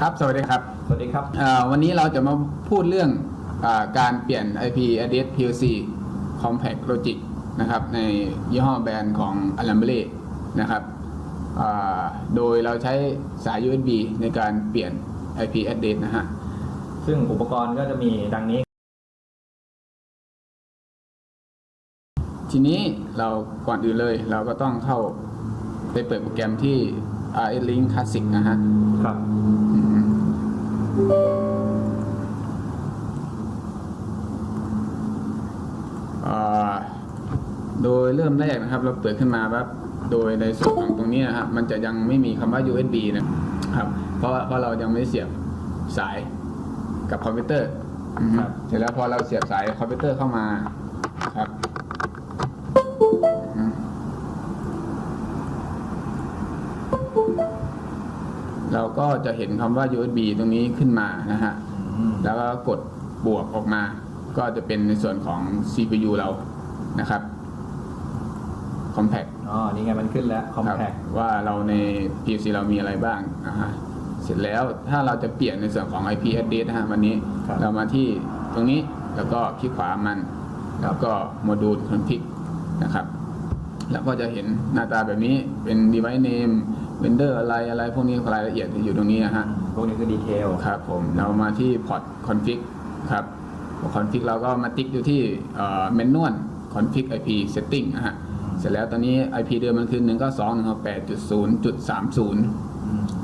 ครับ สวัสดีครับ สวัสดีครับเอ่อวันนี้เราจะมาพูดเรื่องอาการเปลี่ยน IP address PLC Compact Logic นะครับ ในยี่ห้อแบรนด์ของ a l a m b r e นะครับอ่าโดยเราใช้สาย USB ในการเปลี่ยน IP address นะฮะ ซึ่งอุปกรณ์ก็จะมีดังนี้ ทีนี้เราก่อนอื่นเลยเราก็ต้องเข้าไปเปิดโปรแกรมที่ RS Link Classic นะฮะ ครับอืมอ่า โดยเริ่มแรกนะครับ เราเปิดขึ้นมาปั๊บโดยในส่วนของตรงนี้นะครับ มันจะยังไม่มีคำว่า USB นะครับ เพราะว่าเพราะเรายังไม่เสียบสายกับคอมพิวเตอร์อืมครับเสร็จแล้วพอเราเสียบสายคอมพิวเตอร์เข้ามาครับ เราก็จะเห็นคำว่า USB ตรงนี้ขึ้นมานะฮะอืมแล้วก็กดบวกออกมา ก็จะเป็นในส่วนของ CPU เรานะครับ Compact อ๋อ นี่ไงมันขึ้นแล้วครับ compact ว่าเราใน PC เรามีอะไรบ้างนะฮะเสร็จแล้วถ้าเราจะเปลี่ยนในส่วนของ IP address นะฮะวันนี้ครับเรามาที่ตรงนี้แล้วก็คลิกขวามันแล้วก็โมดูล config นะครับ แล้วก็จะเห็นหน้าตาแบบนี้เป็น device name vendor อะไรอะไรพวกนี้รายละเอียดที่อยู่ตรงนี้นะฮะพวกนี้คือดีเทลครับผมเรามาที่พอร์ตคอนฟิกครับคอนฟิกเราก็มาติ๊กอยู่ที่เมนนวลคอนฟิก IP setting นะฮะเสร็จแล้วตอนนี้ IP เดิมมันคือ1 9 2 1 6 8 0 3 0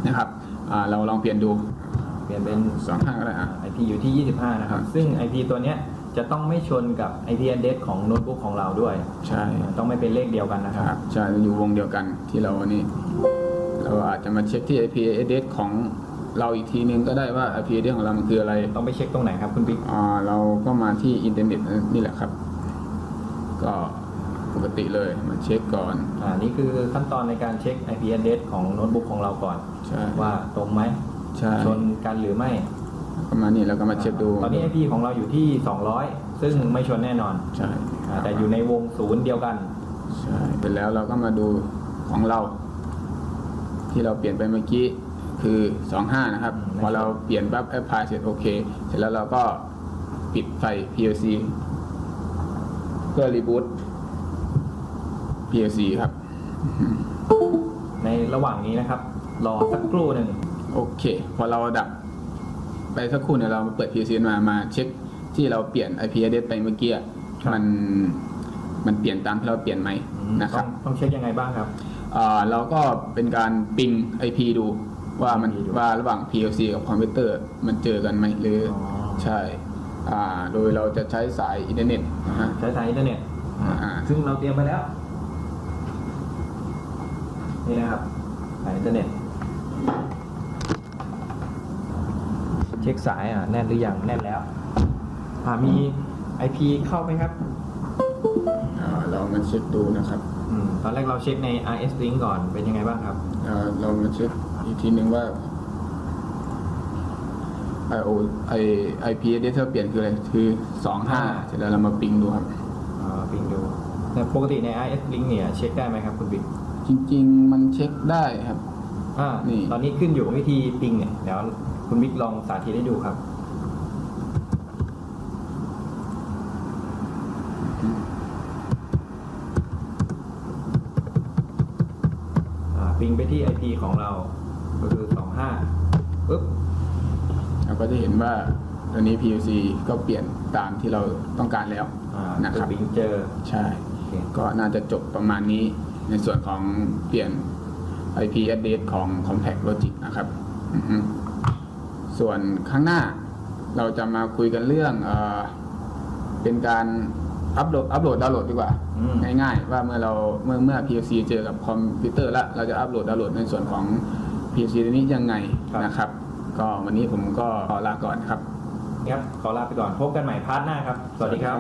นะครับอ่าเราลองเปลี่ยนดู เปลี่ยนเป็น 2 5 ก็ได้อะ IP อยู่ที่ 25 นะครับครับ ซึ่ง IP ตัวเนี้ยจะต้องไม่ชนกับ IP address ของโน้ตบุ๊กของเราด้วย ใช่ ต้องไม่เป็นเลขเดียวกันนะคครัรับบใช่ อยู่วงเดียวกันที่เราอันนี้ เราอาจจะมาเช็คที่ IP address ของเราอีกทีนึงก็ได้ว่า IP address ของเรามันคืออะไรต้องไปเช็คตรงไหนครับคุณบิ๊กอ่าเราก็มาที่อินเทอร์เน็ตนี่แหละครับ ก็ปกติเลยมาเช็คก่อนอ่านี่คือขั้นตอนในการเช็ค IP address ของโน้ตบุ๊กของเราก่อนใช่ว่าตรงไหมใช่ชนกันหรือไม่ก็มานี่แล้วก็มาเช็คดู ตอนนี้ IP ของเราอยู่ที่ 200 ซึ่งไม่ชนแน่นอนใช่อ่าแต่อยู่ในวงศูนย์เดียวกันใช่เสร็จแล้วเราก็มาดูของเรา ที่เราเปลี่ยนไปเมื่อกี้คือ 25 นะครับอืมพอเราเปลี่ยนปั๊บแอปพลายเสร็จโอเค เสร็จแล้วเราก็ปิดไฟ PLC เพื่อรีบูต PLC ครับ ในระหว่างนี้นะครับ รอสักครู่หนึ่งโอเค พอเราดับไปสักครู่เนี่ยเราเปิด PLC มามาเช็คที่เราเปลี่ยน IP address ไปเมื่อกี้อะครับมันมันเปลี่ยนตามที่เราเปลี่ยนไหมนะครับ ต้องต้องเช็คยังไงบ้างครับอ่า เราก็เป็นการปิง IP ดูว่ามัน IP ดูว่าระหว่าง PLC กับคอมพิวเตอร์มันเจอกันไหมหรือออใช่อ่าโดยเราจะใช้สายอินเทอร์เน็ตนะฮะใช้สายอินเทอร์เน็ตอ่าซึ่งเราเตรียมไปแล้ว นี่นะครับสายอินเทอร์เน็ต เช็คสายอะแน่นหรือยังแน่นแล้ว อ่ามี IP เข้าไหมครับอ่าเรามาเช็คดูนะครับอืม ตอนแรกเราเช็คใน RS Link ก่อนเป็นยังไงบ้างครับอ่าเรามาเช็คอีกทีนึงว่า IO I IP address ที่เราเปลี่ยนคืออะไร คือ25เสร็จแล้วเรามาปิงดูครับอ่าปิงดูแต่ปกติใน RS Link เนี่ยเช็คได้ไหมครับคุณบิ๊กจริง ๆ มันเช็คได้ครับ อ่านี่ ตอนนี้ขึ้นอยู่วิธีปิงเนี่ยเดี๋ยวคุณบิ๊กลองสาธิตให้ดูครับ อ่าปิงไปที่ IP ของเรา ก็คือ 25ปึ๊บเราก็จะเห็นว่าตอนนี้ PLC ก็เปลี่ยนตามที่เราต้องการแล้วอ่านะครับปิงเจอใช่โอเคก็น่าจะจบประมาณนี้ในส่วนของเปลี่ยน IP address ของ Compact Logic นะครับอือฮึส่วนข้างหน้าเราจะมาคุยกันเรื่องเออเป็นการ อัปโหลดอัปโหลดดาวน์โหลดดีกว่าอืมง่ายๆ ว่าเมื่อเราเมื่อเมื่อ PLC เจอกับคอมพิวเตอร์แล้วเราจะอัปโหลดดาวน์โหลดในส่วนของ PLC ตัวนี้ยังไงนะครับ ก็วันนี้ผมก็ขอลาก่อนครับ ครับ ขอลาไปก่อน พบกันใหม่พาร์ทหน้าครับ สวัสดีครับ